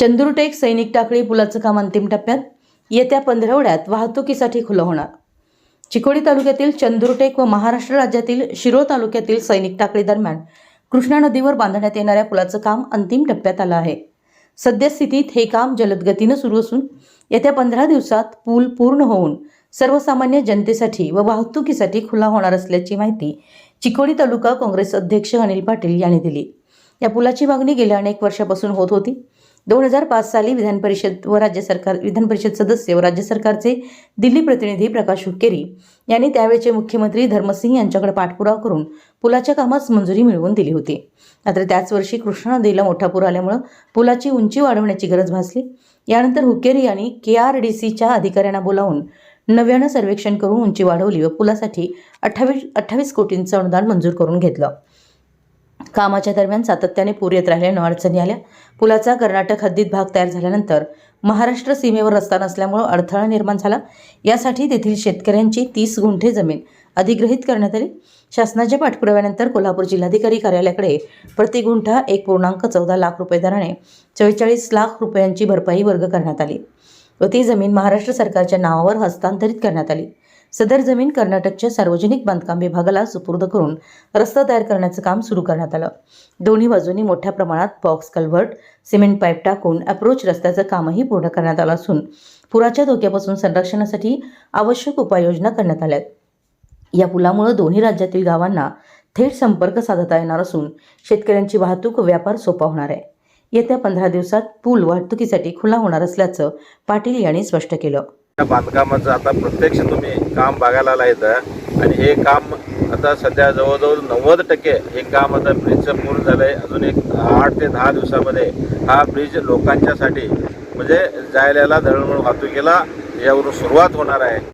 चंदुरटेक सैनिक टाकळी पुलाचं काम अंतिम टप्प्यात येत्या पंधरवड्यात वाहतुकीसाठी खुलं होणार. चिकोडी तालुक्यातील चंदुरटेक व महाराष्ट्र राज्यातील शिरो तालुक्यातील सैनिक टाकळी दरम्यान कृष्णा नदीवर बांधण्यात येणाऱ्या पुलाचं काम अंतिम टप्प्यात आलं आहे. सद्यस्थितीत हे काम जलदगतीनं सुरू असून येत्या पंधरा दिवसात पूल पूर्ण होऊन सर्वसामान्य जनतेसाठी व वाहतुकीसाठी खुला होणार असल्याची माहिती चिकोडी तालुका काँग्रेस अध्यक्ष अनिल पाटील यांनी दिली. या पुलाची मागणी गेल्या अनेक वर्षापासून होत होती. दोन हजार पाच साली विधान परिषद व राज्य सरकार विधान परिषद सदस्य व राज्य सरकारचे दिल्ली प्रतिनिधी प्रकाश हुक्केरी यांनी त्यावेळचे मुख्यमंत्री धर्मसिंग यांच्याकडे पाठपुरावा करून पुलाच्या कामास मंजुरी मिळवून दिली होती. मात्र त्याच वर्षी कृष्णा नदीला मोठा पूर आल्यामुळं पुलाची उंची वाढवण्याची गरज भासली. यानंतर हुक्केरी यांनी के आर डी सीच्या अधिकाऱ्यांना बोलावून नव्यानं सर्वेक्षण करून उंची वाढवली व पुलासाठी अठ्ठावीस अठ्ठावीस कोटींचं अनुदान मंजूर करून घेतलं. कामाच्या दरम्यान सातत्याने पूर येत राहिल्यानं अडचणी आल्या. पुलाचा कर्नाटक हद्दीत भाग तयार झाल्यानंतर महाराष्ट्र सीमेवर रस्ता नसल्यामुळं अडथळा निर्माण झाला. यासाठी तेथील शेतकऱ्यांची तीस गुंठे जमीन अधिग्रहित करण्यात आली. शासनाच्या पाठपुराव्यानंतर कोल्हापूर जिल्हाधिकारी कार्यालयाकडे प्रति गुंठा एक पूर्णांक चौदा लाख रुपये दराने चव्वेचाळीस लाख रुपयांची भरपाई वर्ग करण्यात आली व ती जमीन महाराष्ट्र सरकारच्या नावावर हस्तांतरित करण्यात आली. सदर जमीन कर्नाटकच्या सार्वजनिक बांधकाम विभागाला सुपूर्द करून रस्ता तयार करण्याचं काम सुरू करण्यात आलं. दोन्ही बाजूंनी मोठ्या प्रमाणात बॉक्स कल्व्हर्ट सिमेंट पाईप टाकून अप्रोच रस्त्याचं कामही पूर्ण करण्यात आलं असून पुराच्या धोक्यापासून संरक्षणासाठी आवश्यक उपाययोजना करण्यात आल्या या पुलामुळे दोन्ही राज्यातील गावांना थेट संपर्क साधता येणार असून शेतकऱ्यांची वाहतूक व्यापार सोपा होणार आहे. येत्या पंधरा दिवसात पूल वाहतुकीसाठी खुला होणार असल्याचं पाटील यांनी स्पष्ट केलं. या बांधकामाचं आता प्रत्यक्ष तुम्ही काम बघायला आला इथं. आणि हे काम आता सध्या जवळजवळ नव्वद टक्के हे काम आता ब्रिजचं पूर्ण झालं आहे अजून एक आठ ते दहा दिवसामध्ये हा ब्रिज लोकांच्यासाठी म्हणजे जायला दळणवळण वाहतुकीला यावरून सुरुवात होणार आहे.